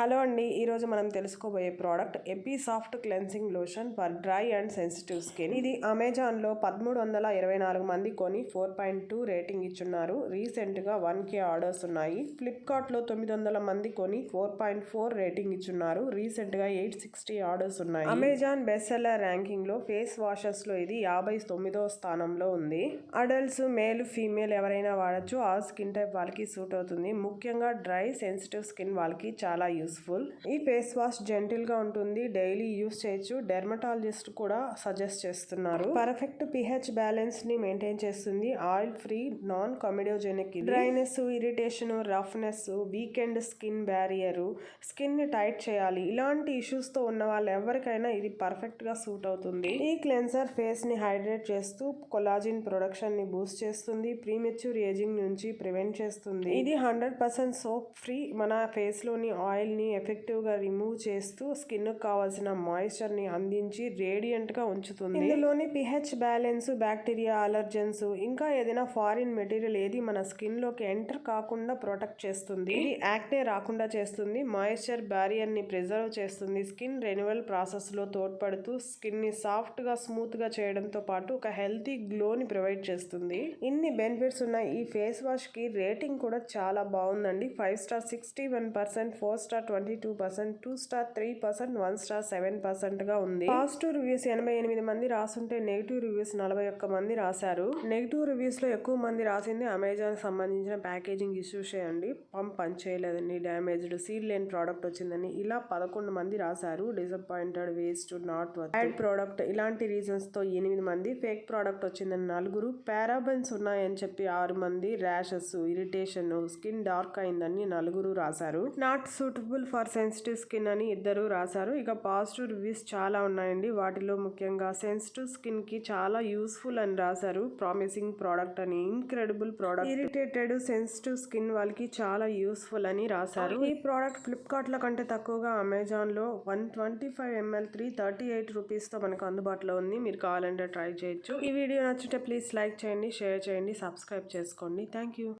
Hello అండి ఈరోజు మనం తెలుసుకోబోయే product AP soft cleansing lotion for dry and sensitive skin. ఇది అమెజాన్లో పదమూడు వందల ఇరవై నాలుగు మంది కొని ఫోర్ పాయింట్ టూ రేటింగ్ ఇచ్చున్నారు. రీసెంట్గా వన్ కే ఆర్డర్స్ ఉన్నాయి. ఫ్లిప్కార్ట్లో తొమ్మిది వందల మంది కొని ఫోర్ పాయింట్ ఫోర్ రేటింగ్ ఇచ్చున్నారు. రీసెంట్గా ఎయిట్ సిక్స్టీ ఆర్డర్స్ ఉన్నాయి. అమెజాన్ బెస్ట్ సెల్లర్ ర్యాంకింగ్లో ఫేస్ వాషెస్లో ఇది యాభై తొమ్మిదో స్థానంలో ఉంది. అడల్ట్స్ మేల్ ఫీమేల్ ఎవరైనా వాడచ్చు. ఆ స్కిన్ టైప్ వాళ్ళకి సూట్ అవుతుంది. ముఖ్యంగా డ్రై సెన్సిటివ్ స్కిన్ వాళ్ళకి చాలా యూస్ యూస్ఫుల్. ఈ ఫేస్ వాష్ జెంటిల్గా ఉంటుంది. డైలీ యూస్ చేయొచ్చు. డెర్మటాలజిస్ట్ కూడా సజెస్ట్ చేస్తున్నారు. పర్ఫెక్ట్ పిహెచ్ బ్యాలెన్స్ని మెయింటైన్ చేస్తుంది. Oil free non comedogenic. Dryness irritation roughness weakened skin barrier స్కిన్ని టైట్ చేయాలి. ఇలాంటి ఇష్యూస్తో ఉన్న వాళ్ళు ఎవరికైనా ఇది పర్ఫెక్ట్గా సూట్ అవుతుంది. ఈ క్లెన్సర్ ఫేస్ని హైడ్రేట్ చేస్తూ కొలాజిన్ ప్రొడక్షన్ని బూస్ట్ చేస్తుంది. ప్రీమెచ్యూర్ ఏజింగ్ నుంచి ప్రివెంట్ చేస్తుంది. ఇది హండ్రెడ్ పర్సెంట్ సోప్ ఫ్రీ. మన ఫేస్లోని ఆయిల్ని ఎఫెక్టివ్ ఎఫెక్టివ్గా రిమూవ్ చేస్తూ స్కిన్కు కావాల్సిన మాయిశ్చర్ని అందించి రేడియంట్గా ఉంచుతుంది. ఇందులోని పిహెచ్ బ్యాలెన్స్ బ్యాక్టీరియా అలర్జెన్స్ ఇంకా ఏదైనా ఫారిన్ మెటీరియల్ ఏది మన స్కిన్లోకి ఎంటర్ కాకుండా ప్రొటెక్ట్ చేస్తుంది. ఇది యాక్నే రాకుండా చేస్తుంది. మాయిశ్చర్ బ్యారియర్ని ప్రిజర్వ్ చేస్తుంది. స్కిన్ రెన్యువల్ ప్రాసెస్లో తోడ్పడుతూ స్కిన్ని సాఫ్ట్గా సాఫ్ట్గా స్మూత్గా చేయడంతో పాటు ఒక హెల్తీ గ్లోని ప్రొవైడ్ చేస్తుంది. ఇన్ని బెనిఫిట్స్ ఉన్న ఈ ఫేస్ వాష్కి రేటింగ్ కూడా చాలా బాగుందండి. Five star sixty one percent four star twenty two percent two star three percent one star seven పర్సెంట్గా ఉంది. పాజిటివ్ రివ్యూస్ ఎనభై ఎనిమిది మంది రాసుంటే నెగిటివ్ రివ్యూస్ నలభై ఒక్క మంది రాశారు. నెగిటివ్ రివ్యూస్లో ఎక్కువ మంది రాసింది అమెజాన్ సంబంధించిన ప్యాకేజింగ్ ఇష్యూస్ అండి. పంప్ పని చేయలేదండి డ్యామేజ్డ్ సీల్ లేని ప్రోడక్ట్ వచ్చిందని ఇలా పదకొండు మంది రాశారు. Disappointed waste not bad product ఇలాంటి రీజన్స్తో ఎనిమిది మంది ఫేక్ ప్రోడక్ట్ వచ్చిందని నలుగురు పారాబెన్స్ ఉన్నాయని చెప్పి ఆరు మంది ర్యాషెస్ ఇరిటేషన్ స్కిన్ డార్క్ అయిందని నలుగురు రాశారు. Not suit suitable for sensitive skin అని ఇద్దరు రాశారు. ఇక పాజిటివ్ రివ్యూస్ చాలా ఉన్నాయండి. వాటిలో ముఖ్యంగా సెన్సిటివ్ స్కిన్కి చాలా యూస్ఫుల్ అని రాశారు. ప్రామిసింగ్ ప్రోడక్ట్ అని incredible product irritated sensitive skin వాళ్ళకి చాలా యూస్ఫుల్ అని రాశారు. ఈ ప్రోడక్ట్ ఫ్లిప్కార్ట్లో కంటే తక్కువగా అమెజాన్లో one twenty five ML three thirty eight రూపీస్తో మనకు అందుబాటులో ఉంది. మీరు కావాలంటే ట్రై చేయొచ్చు. ఈ వీడియో నచ్చితే ప్లీజ్ లైక్ చేయండి షేర్ చేయండి సబ్స్క్రైబ్ చేసుకోండి. Thank you